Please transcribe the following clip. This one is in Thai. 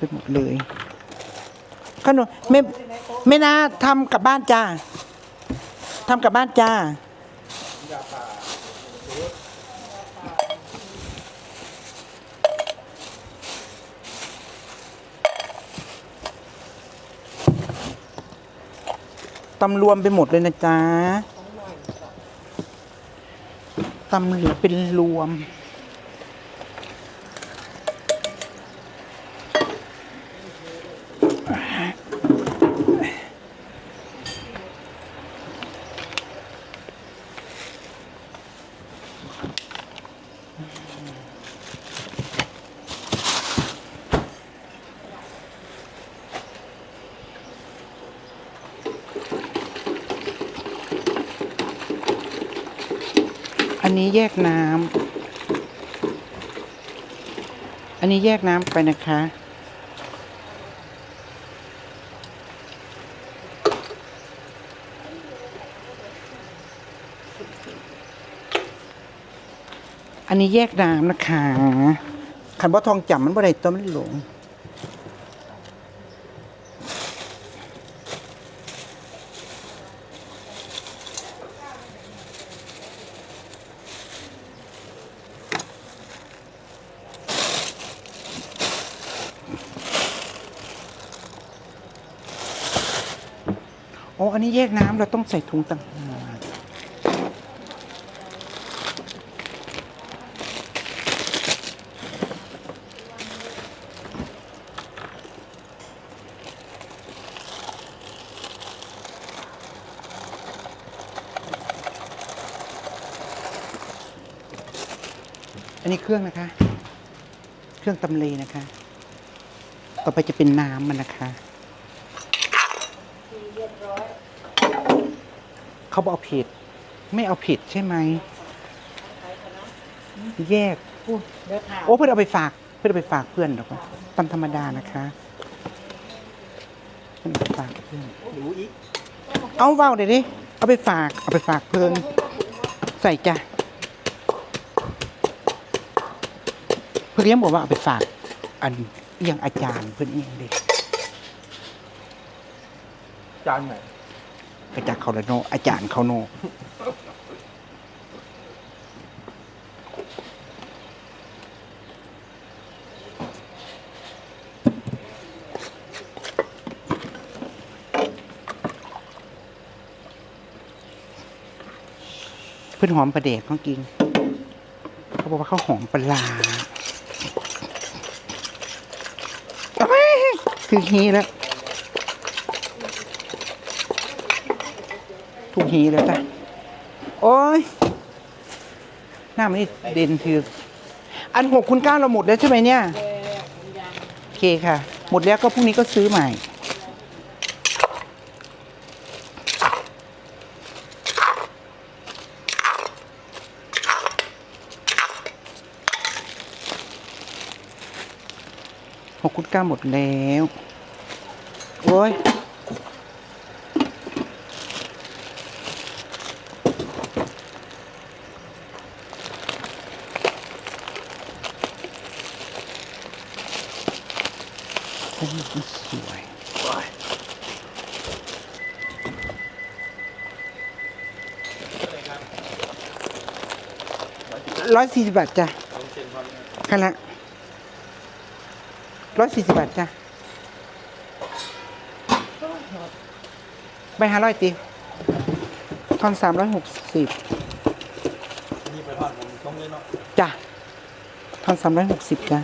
ไปหมดเลยขนมไม่ไม่นะทำกับบ้านจ้าทำกับบ้านจ้าตำรวมไปหมดเลยนะจ๊ะตำเหลือเป็นรวม นนี้แยกน้ำ อันนี้แยกน้ำไปนะคะ อันนี้แยกน้ำนะคะ ขันว่ทองจำมันบ่ได้ตัวมันหลง อ๋อ อันนี้แยกน้ำเราต้องใส่ถุงต่างหากอันนี้เครื่องนะคะ เครื่องตำเลนะคะ ต่อไปจะเป็นน้ำมันนะคะ เขาบอกเอาผิด ไม่เอาผิดใช่ไหม แยก โอ้เพื่อนเอาไปฝาก เพื่อนเอาไปฝากเพื่อนหรอกวะตามธรรมดานะคะ เพื่อนเอาไปฝากเพื่อนรู้อีกเอาเบาเดี๋ยวดิเอาไปฝาก เอาไปฝากเพื่อนใส่จ้ะเพื่อนยังบอกว่าเอาไปฝาก อันอหยังอาจารย์เพื่อนเองเด็กจานไหน กระจากเขาละโนอาจารย์เขาโนเพื่อนหอมประเดกเขากินเขาบอกว่าเขาหอมปลาคือฮีแล้ว ถูกฮีแล้วจ้ะโอ้ยหน้ามันนี่เด่นคือ อันหกคุณเก้าเราหมดแล้วใช่ไหมเนี่ยโอเคค่ะ หมดแล้วก็พรุ่งนี้ก็ซื้อใหม่หกคุณเก้าหมดแล้ว โอ้ย อันนี้ก็สวยร้อยสี่สิบบาทจ้ะคันละร้อยสี่สิบบาทจ้ะใบห้าร้อยตีทอนสามร้อยหกสิบนี่ไปทอดผมต้องเลยเนาะจ้ะทอนสามร้อยหกสิบจ้ะ